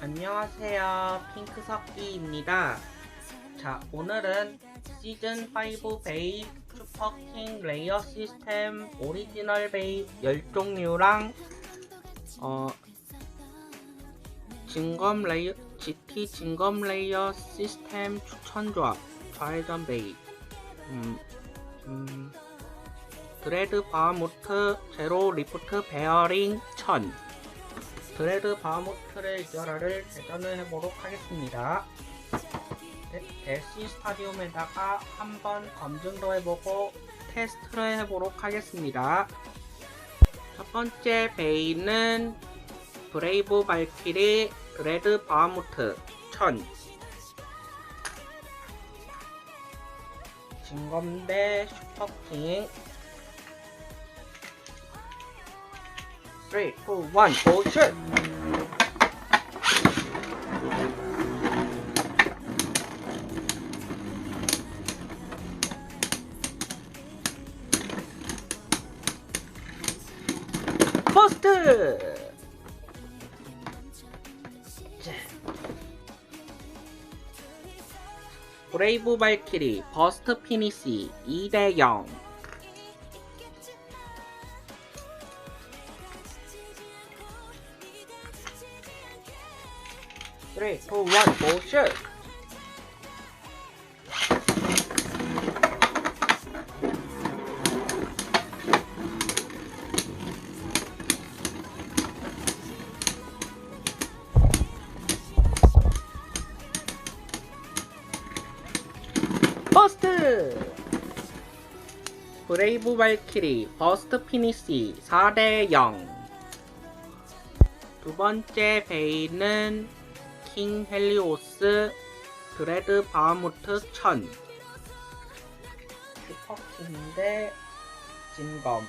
안녕하세요. 핑크석기입니다. 자, 오늘은 시즌5 베이 슈퍼킹 레이어 시스템 오리지널 베이 10종류랑 어, 진검 레이어, GT 진검 레이어 시스템 추천 조합 좌회전 베이 음, 음, 드레드 바모트 제로 리프트 베어링 1000 드레드 바모트의 유저라를 대전을 해보도록 하겠습니다. 네, SC 스타디움에다가 한번 검증도 해보고 테스트를 해보도록 하겠습니다. 첫 번째 베이는 브레이브 발키리 드레드 바모트 1000 진검대 슈퍼킹 3, 2, 1, 고 슛! 포스트! 자. 브레이브 발키리 버스트 피니시 2대0 3, 2, 1, 고 슛! 버스트! 브레이브 발키리 버스트 피니시 4대0 두 번째 베이는 킹 헬리오스 드레드 바하무트 1000 슈퍼킹 대 진검.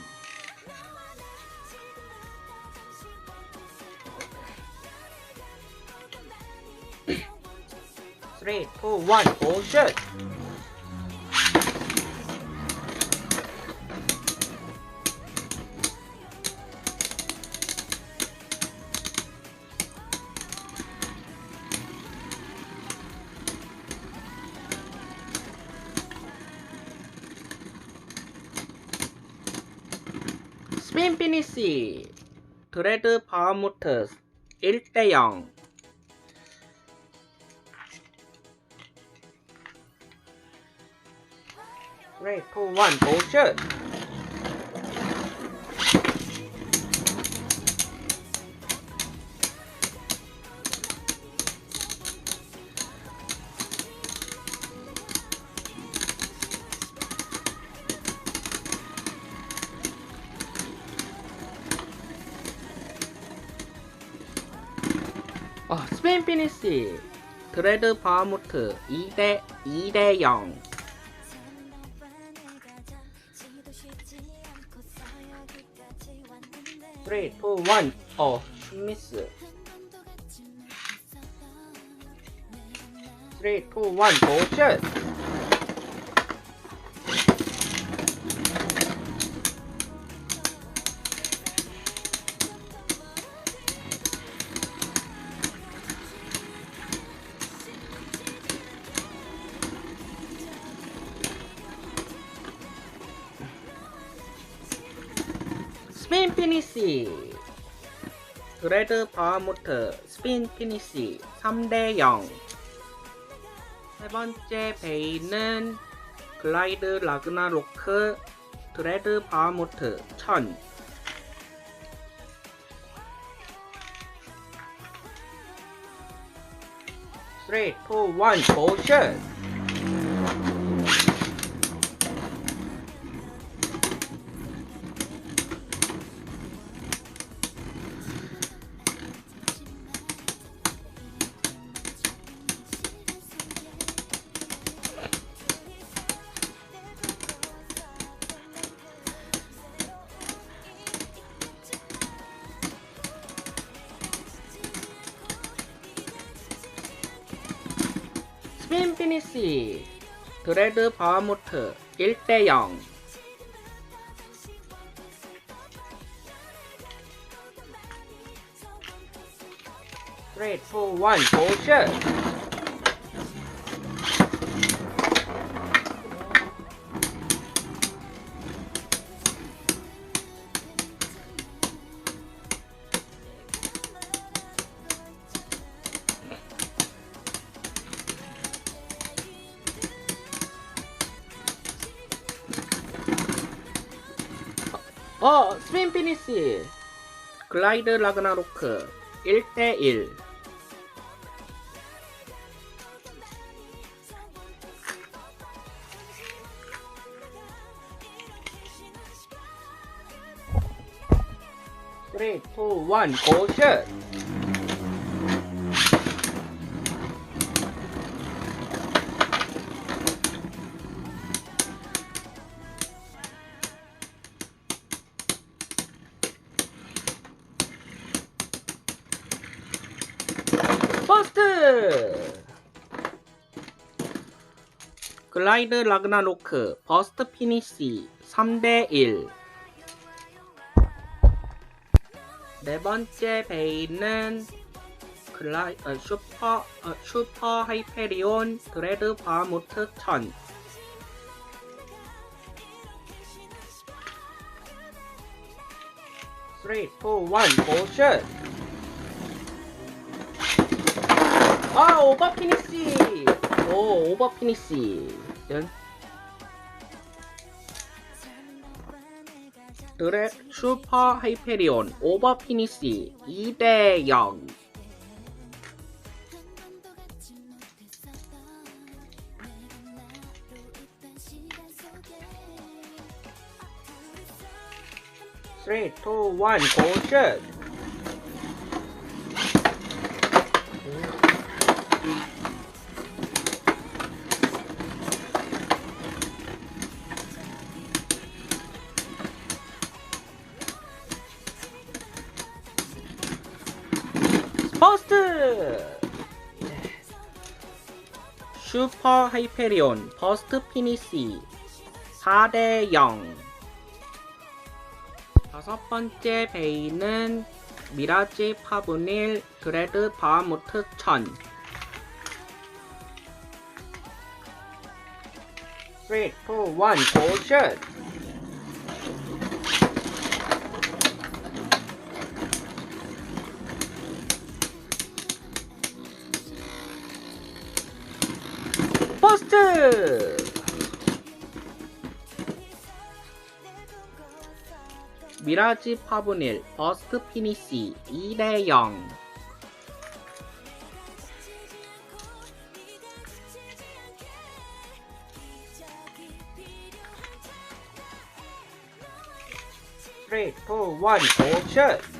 쓰리, 투, 원, 오 슛! 스핀 피니시 드레드 바하무트 1대0 3, 2, 1, 고슛! 어, 스페인 피니시 드레드 바하무트 2대 2대 0 3, 2, 1 어, 슛미스. 3, 2, 1 고슛 스핀 피니시. 드레드 바하무트 스핀 피니시 3대0 세 번째 베이는 글라이드 라그나로크 드레드 바하무트 1000 3, 2, 1, 고슛! 피니시 드레드 바하무트 1대0 3, 3, 2, 1, 고슛! 피니시. 글라이드 라그나로크 1대1. 쓰리, 투, 원, 고슛! 글라이드 라그나로크 버스트 피니시 3대1 네 번째 베이는 글라이, 어, 슈퍼, 어, 슈퍼 하이페리온 드레드 바모트 1000 3, 2, 1, 고슛! 아 오버 피니시. 오 오버 피니시 연 드레 슈퍼 하이페리온 오버 피니시 2대 0 3, 2, 1 고슛 슈퍼 하이페리온 버스트 피니시 4대 0 다섯 번째 베이는 미라지 파브닐 드레드 바하무트 1000 3, 2, 1 고슛! 버스트! 미라지 파브닐 버스트 피니시 2대0 3, 2, 1 고슛!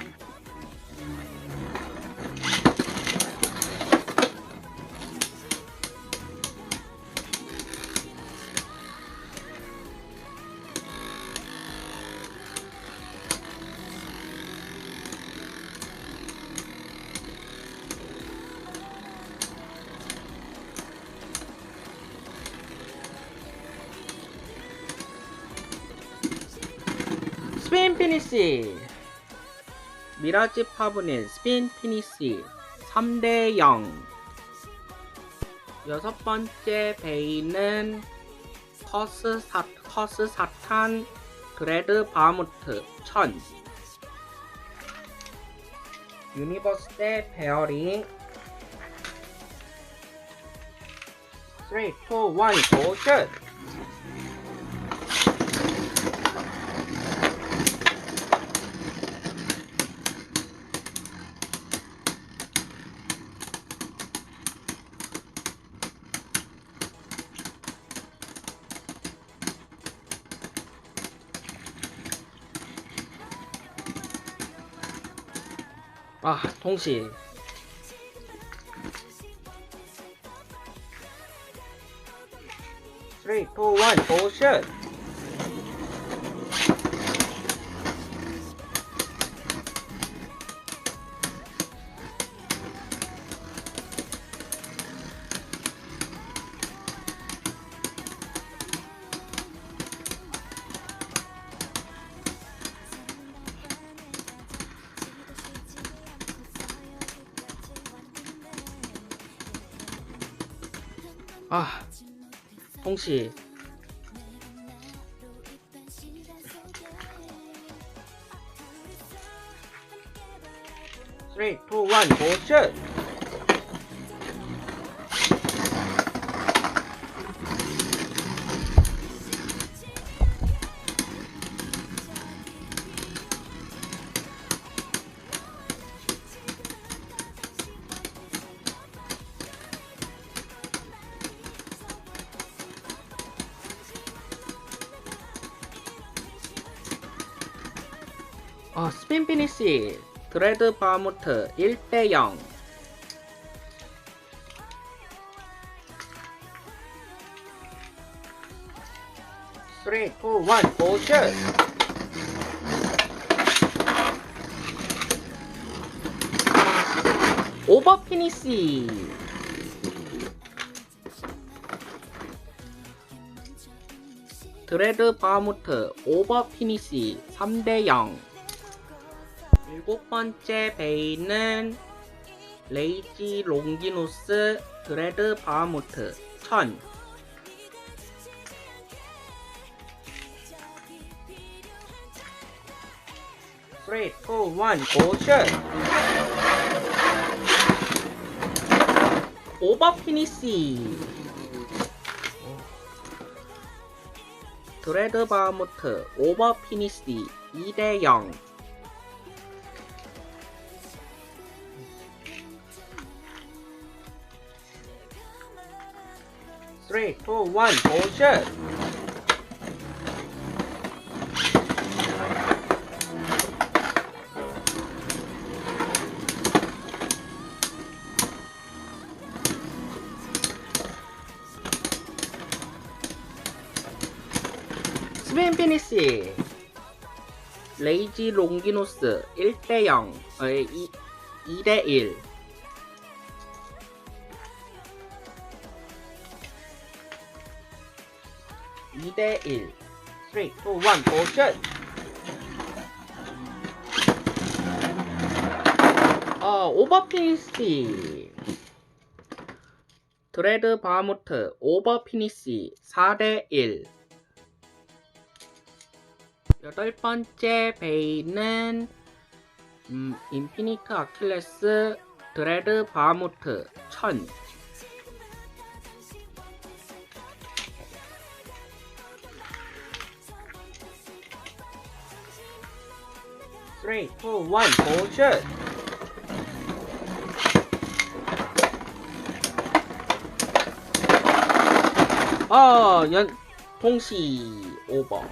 피니시. 미라지 파브닐 스핀 피니시. 3대 0 여섯 번째 베이는 커스 사, 커스 사탄 그레드 바무트 1000 유니버스 대 베어링. 3, 2, 1 고 슛 아, 동시. Three, two, one, 고 홍씨. Three, two, one, go shoot! 피니시 드레드 바무트 1대 0 3, 2, 1, 고슛! 오버 피니시. 드레드 바무트 오버 피니시 3대 0 일곱 번째 베이는 레이지 롱기누스 드레드 바하무트 1000 3, 2, 1, 고슛! 오버 피니시 드레드 바하무트 오버 피니시 2대 0 3, 2, 1, 고슛! 스페인 피니시 레이지 롱기노스 1대0 어, 2, 2대1 2대1 3, 2, 1 고슛 어 오버피니시 드레드 바무트 오버피니시 4대1 여덟 번째 베이는 음, 인피니트 아킬레스 드레드 바무트 1000 3, 2, 1, 고슛! 아, 연, 동시 오버.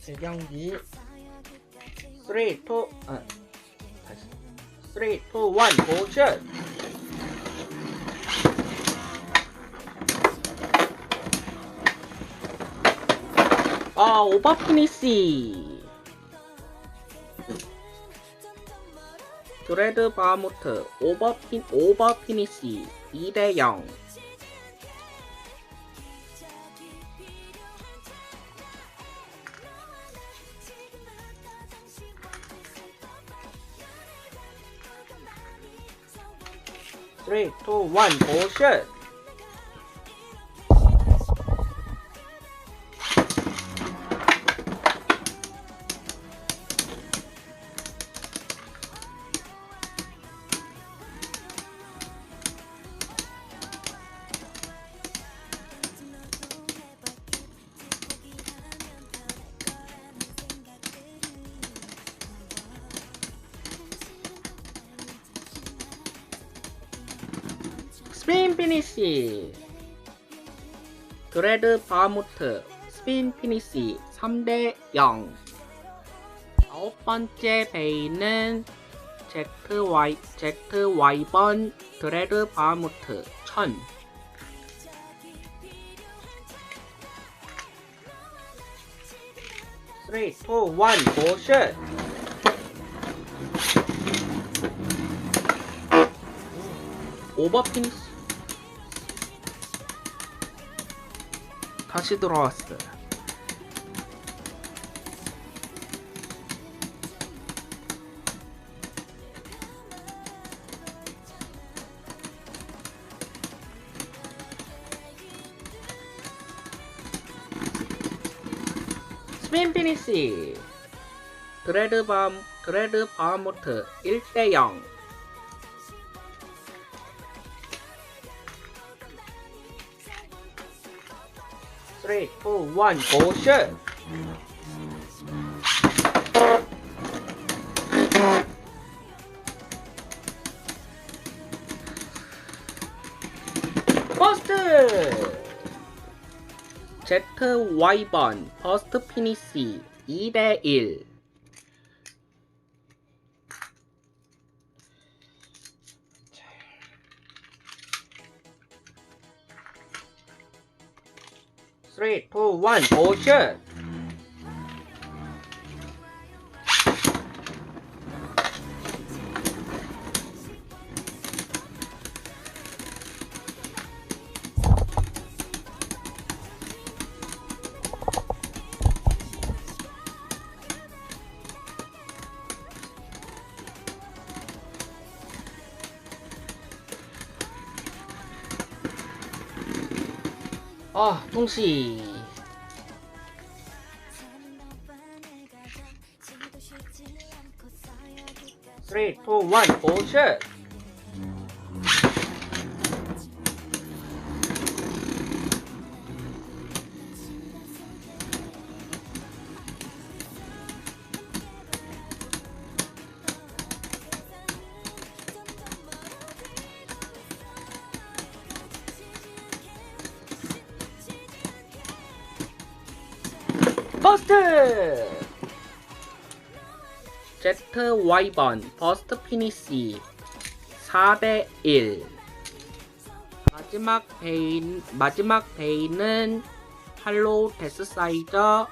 재경기 3, 2, 아, 다시 3, 2, 1, 고슛! 아, 오버 피니시. 드레드 바무트 오버 피 오버 피니시 2대 0. Three, two, one, 고슛! 바무트 스페인 피니시 3대 0 아홉 번째 베이는 제트 와이 제트 와이번 드레드 바무트 1000 3, 2, 1, 고슛! 오버 피니 다시 돌아왔어요. 스민 피니시 그레드 밤 그레드 바모트 1대0 3, 2, 1, 고 슛! 버스트! ZY번 버스트 피니시 2대1 3, 2, 1, 고 아, 동시. 3, 2, 1, 고 슛! 버 스트! ZY번 버스트 피니시 4대 1 마지막 베인 마지막 베인은 할로우 데스사이저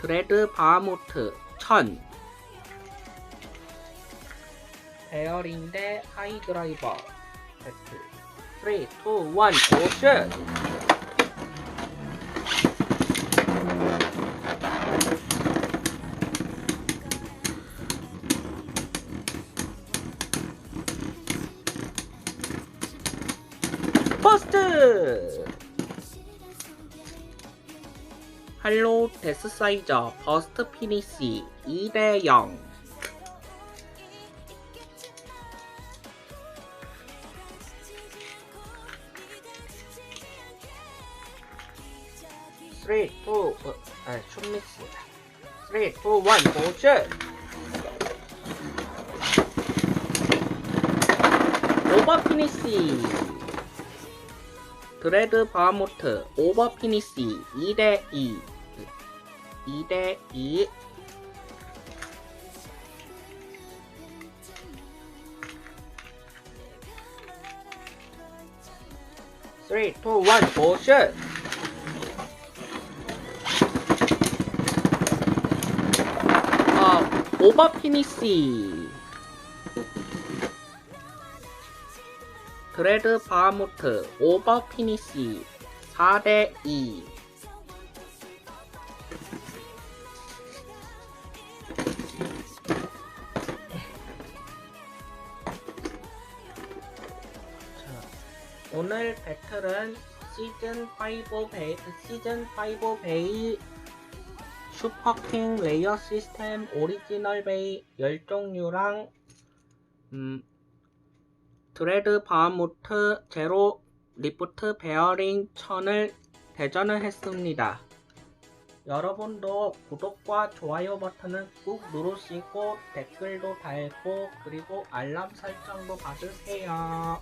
드레드 바하모트 1000 베어링 대 하이드라이버 배틀 3, 2, 1, 오션! 버스트! 할로 데스사이저 버스트 피니시 2대0 3, 2, 어, 아, 슛미스 3, 2, 1, 고슛! 오버 피니시 드레드 바모트 오버 피니시 2대2 2대2 3, 2, 1, 고슛! 아, 오버 피니시 드레드 바하모트 오버 피니시 4대2 오늘 배틀은 시즌 5 베이 시즌 5 베이 슈퍼킹 레이어 시스템 오리지널 베이 열종류랑 음 드레드 바하모트 제로 리프트 베어링 천을 대전을 했습니다. 여러분도 구독과 좋아요 버튼을 꾹 누르시고 댓글도 달고 그리고 알람 설정도 받으세요.